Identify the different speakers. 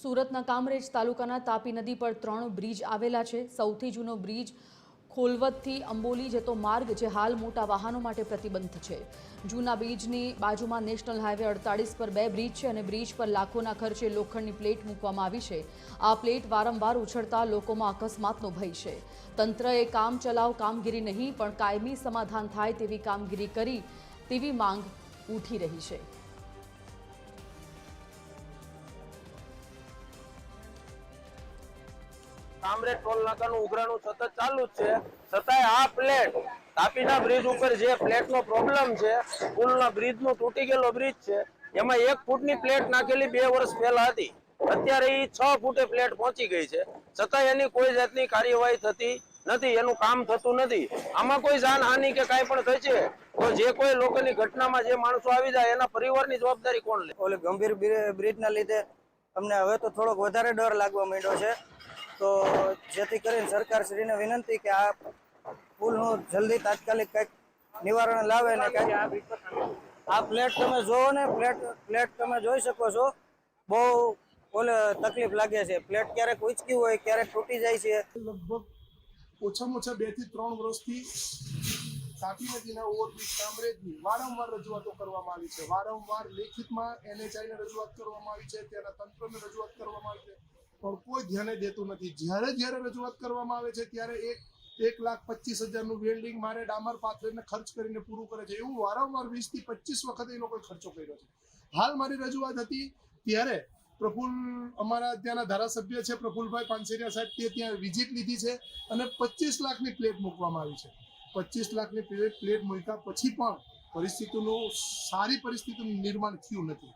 Speaker 1: સુરતના કામરેજ તાલુકાના તાપી નદી પર ત્રણ બ્રિજ આવેલા છે. સૌથી જૂનો બ્રિજ ખોલવદથી અંબોલી જતો માર્ગ જે હાલ મોટા વાહનો માટે પ્રતિબંધ છે. જૂના બ્રિજની બાજુમાં નેશનલ હાઈવે અડતાળીસ પર બે બ્રિજ છે અને બ્રિજ પર લાખોના ખર્ચે લોખંડની પ્લેટ મૂકવામાં આવી છે. આ પ્લેટ વારંવાર ઉછળતા લોકોમાં અકસ્માતનો ભય છે. તંત્રએ કામ ચલાવ કામગીરી નહીં, પણ કાયમી સમાધાન થાય તેવી કામગીરી કરી તેવી માંગ ઉઠી રહી છે.
Speaker 2: કામરેજ ટોલ નાકાનું ઉઘરાણું સતત ચાલુ જ છે. છતાંય આ પ્લેટ, તાપીના બ્રિજ ઉપર જે પ્લેટનો પ્રોબ્લેમ છે, પુલના બ્રિજનો તૂટી ગયેલો બ્રિજ છે, એમાં એક ફૂટની પ્લેટ નાખેલી બે વર્ષ પહેલા હતી. અત્યારે એ છ ફૂટે પ્લેટ પહોંચી ગઈ છે. છતાં એની કોઈ જાતની કાર્યવાહી થતી નથી, એનું કામ થતું નથી. આમાં કોઈ જાનહાનિ કે કાંઈ પણ થઈ છે તો જે કોઈ લોકોની ઘટનામાં જે માણસો આવી જાય, એના પરિવારની જવાબદારી કોણ લે?
Speaker 3: ઓલે ગંભીર બ્રિ- બ્રિજના લીધે અમને હવે તો થોડોક વધારે ડર લાગવા માંડ્યો છે. તો જેથી કરીને સરકારશ્રીને વિનંતી કે આ પુલનું જલ્દી તાત્કાલિક કંઈક નિવારણ લાવે ને કંઈક. આ પ્લેટ તમે જોવો ને પ્લેટ પ્લેટ તમે જોઈ શકો છો. બહુ ઓલે તકલીફ લાગે છે. પ્લેટ ક્યારેક ઉચકી હોય, ક્યારેક તૂટી જાય છે.
Speaker 4: લગભગ ઓછામાં ઓછા બેથી ત્રણ વર્ષથી તાપી નદીના ઓવરબ્રિજ કામરેજની વારંવાર રજૂઆતો કરવામાં આવી છે. વારંવાર લેખિતમાં એનએચઆઈને રજૂઆત કરવામાં આવી છે ત્યાંના તંત્રને રજૂઆત કરવામાં આવી છે. પણ કોઈ ધ્યાને દેતું નથી. જ્યારે જ્યારે રજૂઆત કરવામાં આવે છે, ત્યારે એક એક લાખ પચીસ હજારનું વેલ્ડિંગ મારે ડામર પાથરીને ખર્ચ કરીને પૂરું કરે છે. એવું વારંવાર વીસથી પચીસ વખત એ લોકોએ ખર્ચો કર્યો છે. હાલ મારી રજૂઆત હતી, ત્યારે પ્રફુલ અમારા ત્યાંના ધારાસભ્ય છે, પ્રફુલભાઈ પાનસેરિયા સાહેબ, તે ત્યાં વિઝિટ લીધી છે અને પચીસ લાખની પ્લેટ મૂકવામાં આવી છે. પચીસ લાખની પ્લેટ પ્લેટ મૂક્યા પછી પણ પરિસ્થિતિનું, સારી પરિસ્થિતિનું નિર્માણ થયું નથી.